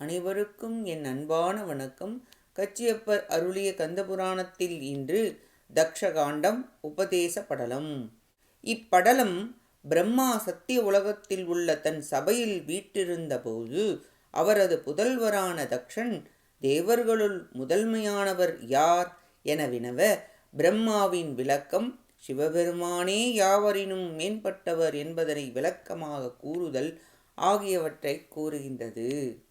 அனைவருக்கும் என் அன்பான வணக்கம். கச்சியப்பர் அருளிய கந்தபுராணத்தில் இன்று தக்ஷகாண்டம் உபதேச படலம். இப்படலம் பிரம்மா சத்திய உலகத்தில் உள்ள தன் சபையில் வீட்டிருந்தபோது அவரது புதல்வரான தக்ஷன் தேவர்களுள் முதன்மையானவர் யார் என வினவ பிரம்மாவின் விளக்கம் சிவபெருமானே யாவரினும் மேம்பட்டவர் என்பதனை விளக்கமாக கூறுதல் ஆகியவற்றை கூறுகின்றது.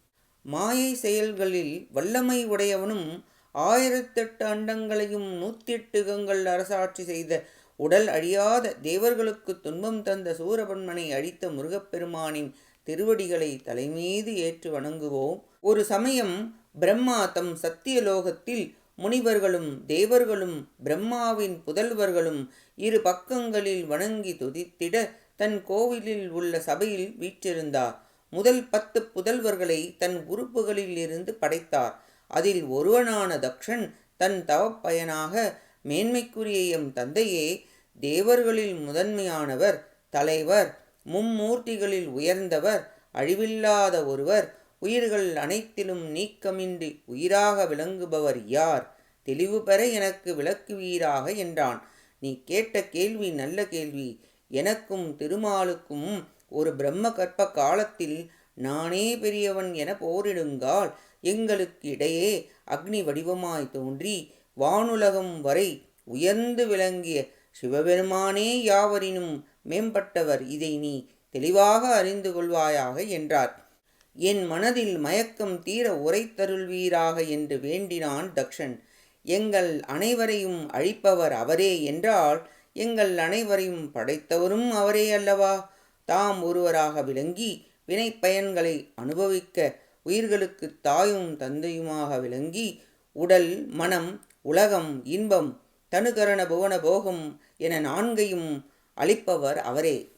மாயை செயல்களில் வல்லமை உடையவனும் ஆயிரத்தெட்டு அண்டங்களையும் நூற்றி எட்டு அரசாட்சி செய்த உடல் அழியாத தேவர்களுக்கு துன்பம் தந்த சூரபன்மனை அழித்த முருகப்பெருமானின் திருவடிகளை தலைமீது ஏற்று வணங்குவோம். ஒரு சமயம் பிரம்மா தம் சத்தியலோகத்தில் முனிவர்களும் தேவர்களும் பிரம்மாவின் புதல்வர்களும் இரு பக்கங்களில் வணங்கி துதித்திட தன் கோவிலில் உள்ள சபையில் வீற்றிருந்தார். முதல் பத்து புதல்வர்களை தன் உறுப்புகளில் இருந்து படைத்தார். அதில் ஒருவனான தக்ஷன் தன் தவப்பயனாக மேன்மைக்குரிய எம் தந்தையே தேவர்களில் முதன்மையானவர் தலைவர் மும்மூர்த்திகளில் உயர்ந்தவர் அழிவில்லாத ஒருவர் உயிர்கள் அனைத்திலும் நீக்கமின்றி உயிராக விளங்குபவர் யார்? தெளிவு பெற எனக்கு விளக்குவீராக என்றான். நீ கேட்ட கேள்வி நல்ல கேள்வி. எனக்கும் திருமாலுக்கும் ஒரு பிரம்ம கற்ப காலத்தில் நானே பெரியவன் என போரிடுங்கால் எங்களுக்கு இடையே அக்னி வடிவமாய் தோன்றி வானுலகம் வரை உயர்ந்து விளங்கிய சிவபெருமானே யாவரினும் மேம்பட்டவர். இதை நீ தெளிவாக அறிந்து கொள்வாயாக என்றார். என் மனதில் மயக்கம் தீர உரைத்தருள்வீராக என்று வேண்டினான் தக்ஷன். எங்கள் அனைவரையும் அழிப்பவர் அவரே என்றால் எங்கள் அனைவரையும் படைத்தவரும் அவரே அல்லவா? தாம் ஒருவராக விளங்கி வினை பயன்களை அனுபவிக்க உயிர்களுக்கு தாயும் தந்தையுமாக விளங்கி உடல் மனம் உலகம் இன்பம் தனுகரண புவன போகம் என நான்கையும் அளிப்பவர் அவரே.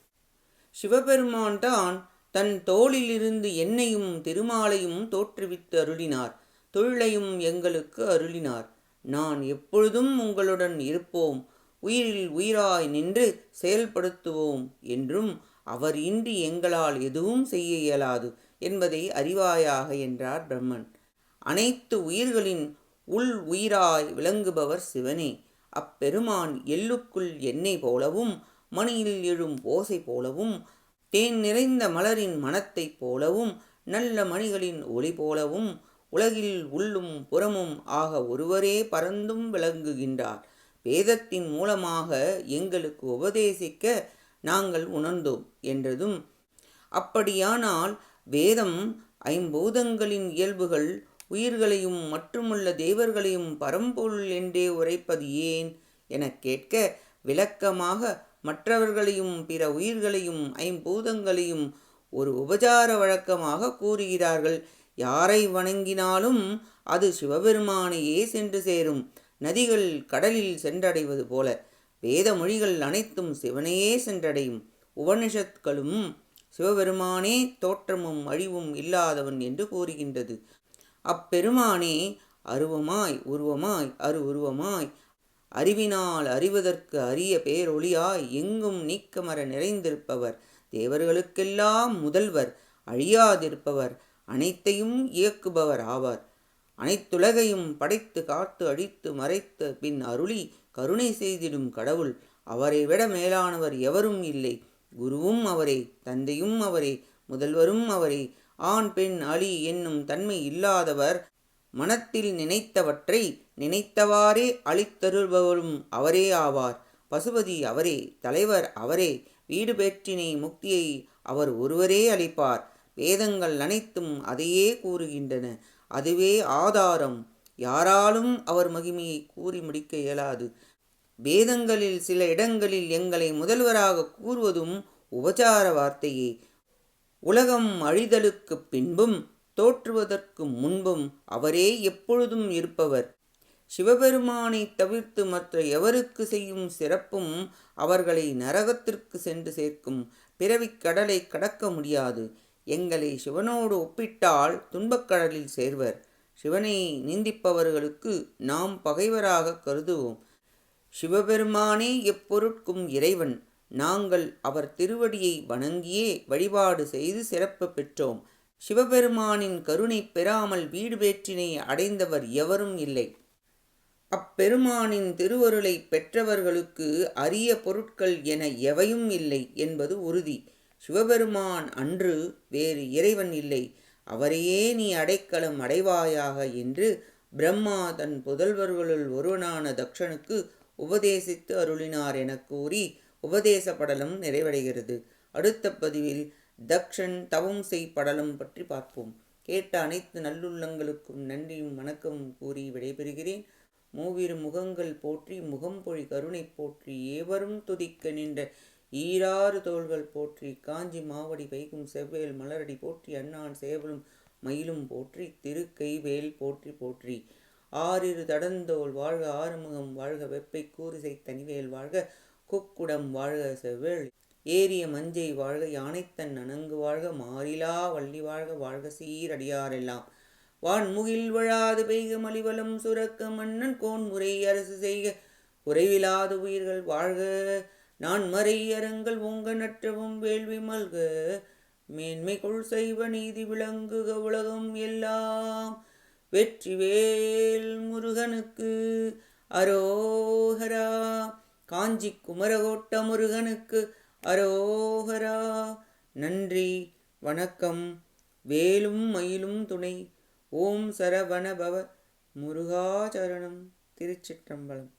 சிவபெருமான் தான் தன் தோளிலிருந்து என்னையும் திருமாலையும் தோற்றுவித்து அருளினார். தொழிலையும் எங்களுக்கு அருளினார். நான் எப்பொழுதும் உங்களுடன் இருப்போம். உயிரில் உயிராய் நின்று செயல்படுத்துவோம் என்றும் அவர் இன்றி எங்களால் எதுவும் செய்ய இயலாது என்பதை அறிவாயாக என்றார் பிரம்மன். அனைத்து உயிர்களின் உள் உயிராய் விளங்குபவர் சிவனே. அப்பெருமான் எள்ளுக்குள் எண்ணெய் போலவும் மணியில் எழும் ஓசை போலவும் தேன் நிறைந்த மலரின் மனத்தைப் போலவும் நல்ல மணிகளின் ஒளி போலவும் உலகில் உள்ளும் புறமும் ஆக ஒருவரே பறந்தும் விளங்குகின்றார். வேதத்தின் மூலமாக எங்களுக்கு உபதேசிக்க நாங்கள் உணர்ந்தோம் என்றதும் அப்படியானால் வேதம் ஐம்பூதங்களின் இயல்புகள் உயிர்களையும் மற்றுமுள்ள தேவர்களையும் பரம்பொருள் என்றே உரைப்பது ஏன்? எனக் கேட்க விளக்கமாக மற்றவர்களையும் பிற உயிர்களையும் ஐம்பூதங்களையும் ஒரு உபசார வழக்கமாக கூறுகிறார்கள். யாரை வணங்கினாலும் அது சிவபெருமானையே சென்று சேரும். நதிகள் கடலில் சென்றடைவது போல. வேத மொழிகள் அனைத்தும் சிவனையே சென்றடையும். உபனிஷத்களும் சிவபெருமானே தோற்றமும் அழிவும் இல்லாதவன் என்று கூறுகின்றது. அப்பெருமானே அருவமாய் உருவமாய் அரு உருவமாய் அறிவினால் அறிவதற்கு அரிய பேரொளியாய் எங்கும் நீக்கமர நிறைந்திருப்பவர். தேவர்களுக்கெல்லாம் முதல்வர் அழியாதிருப்பவர் அனைத்தையும் இயக்குபவர் ஆவார். அனைத்துலகையும் படைத்து காத்து அழித்து மறைத்த பின் அருளி கருணை செய்திடும் கடவுள் அவரை விட மேலானவர் எவரும் இல்லை. குருவும் அவரே தந்தையும் அவரே முதல்வரும் அவரே. ஆண் பெண் அலி என்னும் தன்மை இல்லாதவர் மனத்தில் நினைத்தவற்றை நினைத்தவாறே அளித்தருள்பவரும் அவரே ஆவார். பசுபதி அவரே தலைவர் அவரே. வீடு பெற்றினை முக்தியை அவர் ஒருவரே அளிப்பார். வேதங்கள் அனைத்தும் அதையே கூறுகின்றன. அதுவே ஆதாரம். யாராலும் அவர் மகிமையை கூறி முடிக்க இயலாது. வேதங்களில் சில இடங்களில் எங்களை முதல்வராக கூறுவதும் உபச்சார வார்த்தையே. உலகம் அழிதலுக்குப் பின்பும் தோற்றுவதற்கு முன்பும் அவரே எப்பொழுதும் இருப்பவர். சிவபெருமானை தவிர்த்து மற்ற எவருக்கு செய்யும் சிறப்பும் அவர்களை நரகத்திற்கு சென்று சேர்க்கும். பிறவிக் கடலை கடக்க முடியாது. எங்களை சிவனோடு ஒப்பிட்டால் துன்பக்கடலில் சேர்வர். சிவனை நிந்திப்பவர்களுக்கு நாம் பகைவராக கருதுவோம். சிவபெருமானே எப்பொருட்கும் இறைவன். நாங்கள் அவர் திருவடியை வணங்கியே வழிபாடு செய்து சிறப்பு பெற்றோம். சிவபெருமானின் கருணை பெறாமல் வீடு வேற்றினை அடைந்தவர் எவரும் இல்லை. அப்பெருமானின் திருவருளை பெற்றவர்களுக்கு அரிய பொருட்கள் என எவையும் இல்லை என்பது உறுதி. சிவபெருமான் அன்று வேறு இறைவன் இல்லை. அவரையே நீ அடைக்கலம் அடைவாயாக என்று பிரம்மா தன் புதல்வர்களுள் ஒருவனான தக்ஷனுக்கு உபதேசித்து அருளினார் என கூறி உபதேச படலம் நிறைவடைகிறது. அடுத்த பதிவில் தக்ஷன் தவம் செய் படலம் பற்றி பார்ப்போம். கேட்ட அனைத்து நல்லுள்ளங்களுக்கும் நன்றியும் வணக்கமும் கூறி விடைபெறுகிறேன். மூவிரு முகங்கள் போற்றி முகம் பொழி கருணை போற்றி ஏவரும் துதிக்க நின்ற ஈராறு தோள்கள் போற்றி காஞ்சி மாவடி வைகும் செவ்வேல் மலரடி போற்றி அண்ணான் சேவலும் மயிலும் போற்றி திருக்கைவேல் போற்றி போற்றி. ஆறிரு தடந்தோல் வாழ்க ஆறுமுகம் வாழ்க வெப்பை கூரிசை தனிவேல் வாழ்க குக்குடம் வாழ்க செவ்வேள். ஏரிய மஞ்சை வாழ்க யானைத்தன் அணங்கு வாழ்க மாறிலா வள்ளி வாழ்க வாழ்க சீரடியாரெல்லாம் வான்முகில் விழாது பெய்க மலிவலம் சுரக்க மன்னன் கோன்முறை அரசு செய்க குறைவிலாத உயிர்கள் வாழ்க நான் மறையரங்கள் உங்க நற்றவும் வேள்வி மல்க மேன்மைக்குள் செய்வ நீதி விளங்குக உலகம் எல்லாம். வெற்றிவேல் முருகனுக்கு அரோஹரா காஞ்சி குமரகோட்ட முருகனுக்கு அரோகரா. நன்றி வணக்கம் வேலும் மயிலும் துணை. ஓம் சரவணபவ முருகாச்சரணம் திருச்சிற்றம்பலம்.